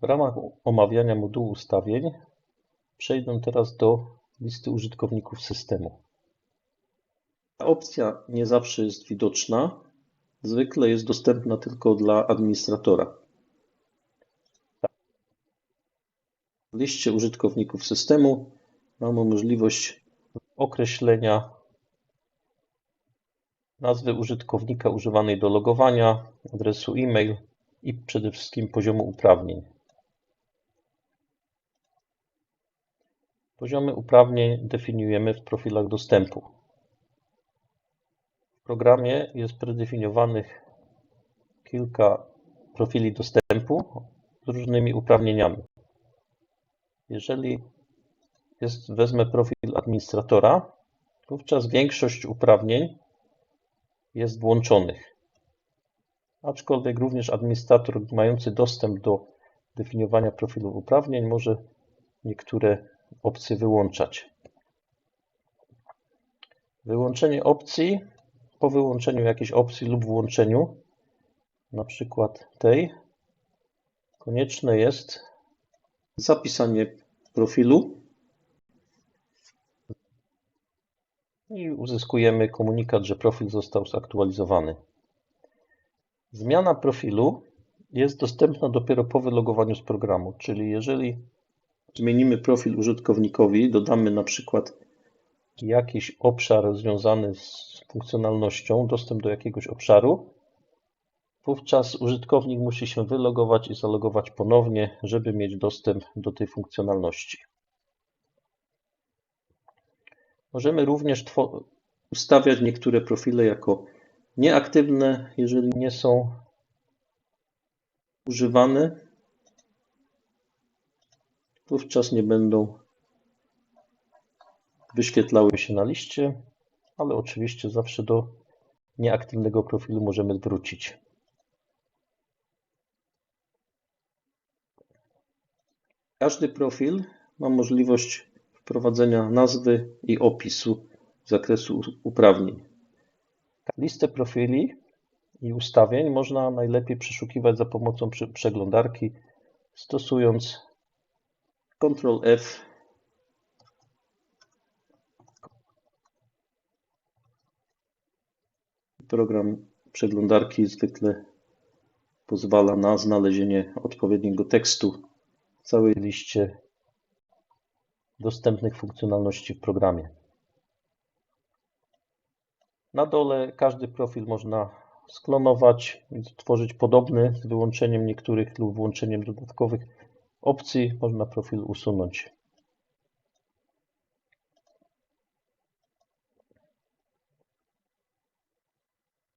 W ramach omawiania modułu ustawień przejdę teraz do listy użytkowników systemu. Ta opcja nie zawsze jest widoczna. Zwykle jest dostępna tylko dla administratora. W liście użytkowników systemu mamy możliwość określenia nazwy użytkownika używanej do logowania, adresu e-mail i przede wszystkim poziomu uprawnień. Poziomy uprawnień definiujemy w profilach dostępu. W programie jest predefiniowanych kilka profili dostępu z różnymi uprawnieniami. Jeżeli jest, wezmę profil administratora, wówczas większość uprawnień jest włączonych. Aczkolwiek również administrator mający dostęp do definiowania profilu uprawnień może niektóre opcje wyłączać. Wyłączenie opcji po wyłączeniu jakiejś opcji lub włączeniu, na przykład tej, konieczne jest zapisanie profilu i uzyskujemy komunikat, że profil został zaktualizowany. Zmiana profilu jest dostępna dopiero po wylogowaniu z programu, czyli jeżeli zmienimy profil użytkownikowi, dodamy na przykład jakiś obszar związany z funkcjonalnością, dostęp do jakiegoś obszaru, wówczas użytkownik musi się wylogować i zalogować ponownie, żeby mieć dostęp do tej funkcjonalności. Możemy również ustawiać niektóre profile jako nieaktywne, jeżeli nie są używane. Wówczas nie będą wyświetlały się na liście, ale oczywiście zawsze do nieaktywnego profilu możemy wrócić. Każdy profil ma możliwość wprowadzenia nazwy i opisu zakresu uprawnień. Listę profili i ustawień można najlepiej przeszukiwać za pomocą przeglądarki, stosując Ctrl F. Program przeglądarki zwykle pozwala na znalezienie odpowiedniego tekstu w całej liście dostępnych funkcjonalności w programie. Na dole każdy profil można sklonować i stworzyć podobny z wyłączeniem niektórych lub włączeniem dodatkowych opcji. Można profil usunąć.